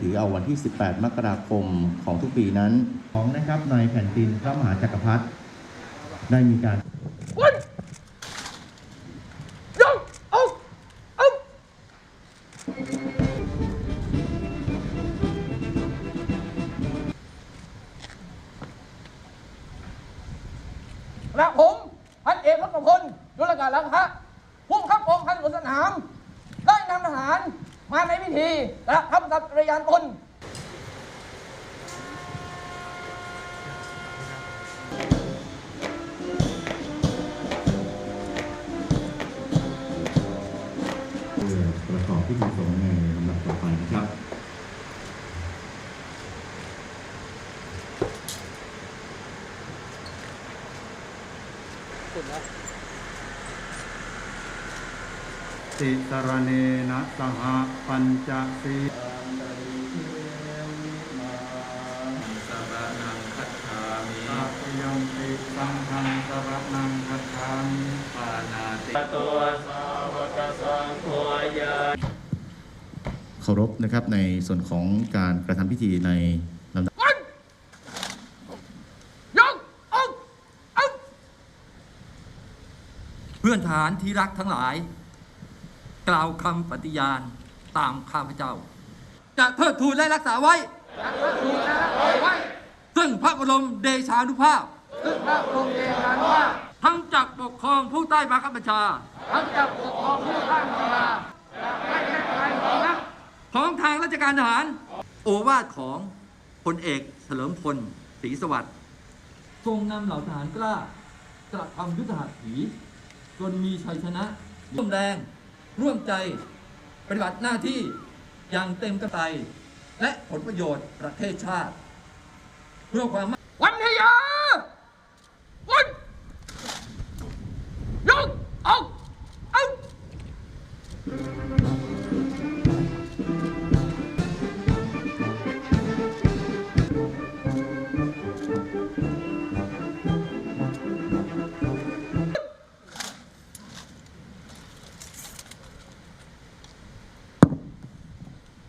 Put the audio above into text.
ถือเอาวันที่ 18 มกราคมของทุกปีนั้นของนะครับในแผ่นดินพระมหาจักรพรรดิได้มีการและผมพันเอกรัตพลยุรการลังคะผู้บังคับองพันสนาม ได้นำทหาร มาในพิธีและทำสัตย์ปฏิญาณตนประกอบพิธีสงฆ์ในลำดับต่อไปนะครับ ติสรเนนะสหปัญจสีสรนังคัจฉามิสัพยมติสังฆังสรนังคัจฉามิปานาติตัวสาวกสังโฆยาเคารพนะครับในส่วนของการกระทำพิธีในลำดับยกเอาเอาเพื่อนทหารที่รักทั้งหลาย กล่าวคำปฏิญาณตามข้าพเจ้า จะเทิดทูนและรักษาไว้ ซึ่งพระบรมเดชานุภาพ ซึ่งพระบรมเดชานุภาพ ทั้งจากปกครองผู้ใต้บังคับบัญชา ทั้งจะปกครองผู้ข้างบัญชาไม่ใช่ใครของนักของทางราชการทหาร โอวาทของพลเอกเฉลิมพลศรีสวัสดิ์ทรงนำเหล่าทหารกล้ากระทำยุทธหัตถีจนมีชัยชนะร่วมแรง ร่วมใจปฏิบัติหน้าที่อย่างเต็มกำลังและผลประโยชน์ประเทศชาติเพื่อความ